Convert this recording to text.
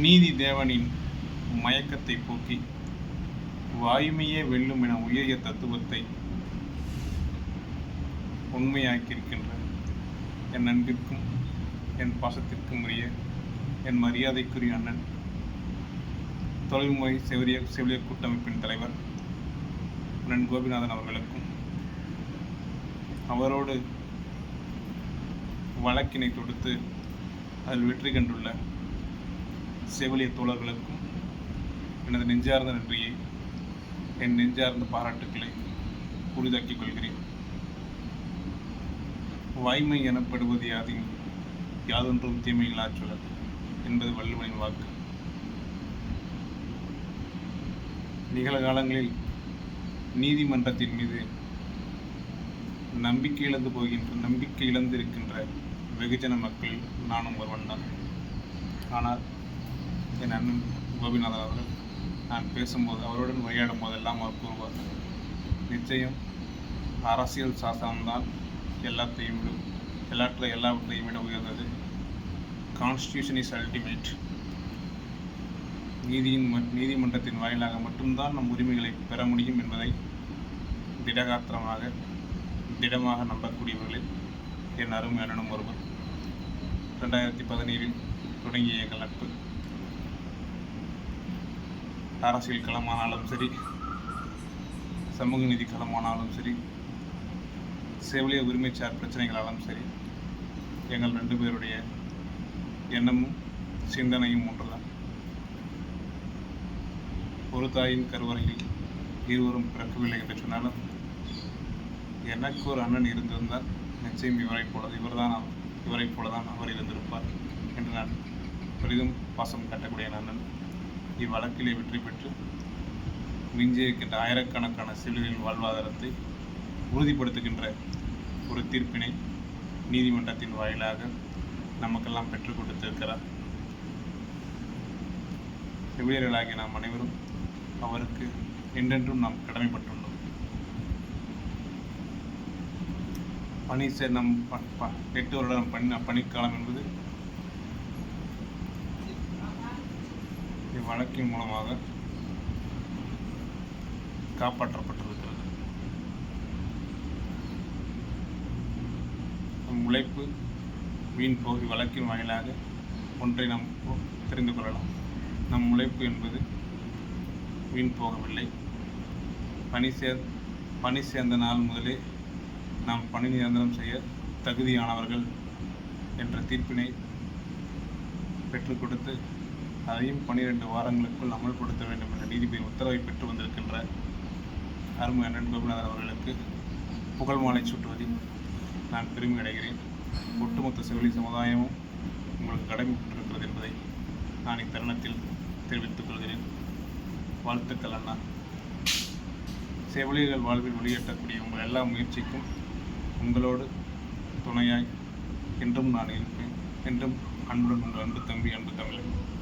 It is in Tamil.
நீதி தேவனின் மயக்கத்தை போக்கி வாய்மையே வெல்லும் என உயரிய தத்துவத்தை உண்மையாக்கியிருக்கின்ற என் அன்பிற்கும் என் பாசத்திற்கும் உரிய என் மரியாதைக்குரிய அண்ணன் தொழில்முறை செவிலிய செவிலியர் கூட்டமைப்பின் தலைவர் அண்ணன் கோபிநாதன் அவர்களுக்கும் அவரோடு வழக்கினை தொடுத்து அதில் வெற்றி கண்டுள்ள செவிலிய தோழர்களுக்கும் எனது நெஞ்சார்ந்த நன்றியை என் நெஞ்சார்ந்த பாராட்டுக்களை உரிதாக்கிக் கொள்கிறேன். வாய்மை எனப்படுவது யாதின் யாதொன்றும் தீமைகளாச்சுள்ளது என்பது வள்ளுவனின் வாக்கு. நிகழ்காலங்களில் நீதிமன்றத்தின் மீது நம்பிக்கை இழந்து போகின்ற நம்பிக்கை இழந்திருக்கின்ற வெகுஜன மக்கள் நானும் ஒருவன் தான். ஆனால் என் அண்ணன் கோபிநாதன் அவர்கள் நான் பேசும்போது அவருடன் உரையாடும் போதெல்லாம் அவர் கூறுவார் நிச்சயம் அரசியல் சாசனம்தான் எல்லாத்தையும் விட எல்லாற்ற எல்லாவற்றையும் விட உயர்ந்தது. கான்ஸ்டியூஷன் இஸ் அல்டிமேட் நீதியின் ம- நீதிமன்றத்தின் வாயிலாக மட்டும்தான் நம் உரிமைகளை பெற முடியும் என்பதை திடகாத்திரமாக திடமாக நம்பக்கூடியவர்களில் என் அருமை ஒருவர். ரெண்டாயிரத்தி பதினேழில் தொடங்கிய எங்கள் நட்பு. அரசியல் களமானாலும் சரி சமூக நீதி களமானாலும் சரி செவிலிய உரிமைச்சார் பிரச்சனைகளாலும் சரி எங்கள் ரெண்டு பேருடைய எண்ணமும் சிந்தனையும் ஒன்றுதான். ஒரு தாயின் கருவறையில் இருவரும் பிறக்கவில்லை என்று சொன்னாலும் எனக்கு ஒரு அண்ணன் இருந்திருந்தால் நிச்சயம் இவரைப் போல இவர்தான் அவர் இவரைப் போல தான் அவர் இருந்திருப்பார் என்று நான் பெரிதும் பாசம் கட்டக்கூடிய அண்ணன். இவ்வழக்கிலே வெற்றி பெற்று மிஞ்சியிருக்கின்ற ஆயிரக்கணக்கான சிவிலிகளின் வாழ்வாதாரத்தை உறுதிப்படுத்துகின்ற ஒரு தீர்ப்பினை நீதிமன்றத்தின் வாயிலாக நமக்கெல்லாம் பெற்றுக் கொடுத்திருக்கிறார். செவிலியர்களாகிய நாம் அனைவரும் அவருக்கு என்றென்றும் நாம் கடமைப்பட்டுள்ளோம். பணி நம் எட்டு வருடம் பணி பணிக்காலம் என்பது வழக்கின் மூலமாக காப்பாற்றப்பட்டிருக்கிறது. நம் உழைப்பு வீண் போகி வழக்கின் வாயிலாக ஒன்றை நாம் தெரிந்து கொள்ளலாம். நம் உழைப்பு என்பது வீண் போகவில்லை. பணி சேர் பணி சேர்ந்த நாள் முதலே நாம் பணி நிரந்தரம் செய்ய தகுதியானவர்கள் என்ற தீர்ப்பினை பெற்றுக் கொடுத்து அதையும் பன்னிரெண்டு வாரங்களுக்குள் அமல்படுத்த வேண்டும் என்ற நீதிபதி உத்தரவை பெற்று வந்திருக்கின்ற அருமை அண்ணன் கோபிநாதன் அவர்களுக்கு புகழ் மாலை சுட்டுவதில் நான் பெருமை அடைகிறேன். ஒட்டுமொத்த செவிலி சமுதாயமும் உங்களுக்கு கடமைப்பட்டிருக்கிறது என்பதை நான் இத்தருணத்தில் தெரிவித்துக் கொள்கிறேன். வாழ்த்துக்கள் அண்ணா. செவிலியர்கள் வாழ்வில் வெளியேற்றக்கூடிய உங்கள் எல்லா முயற்சிக்கும் உங்களோடு துணையாய் என்றும் நான் இருப்பேன். என்றும் அன்புடன் உங்கள் அன்பு தம்பி அன்பு தமிழன்.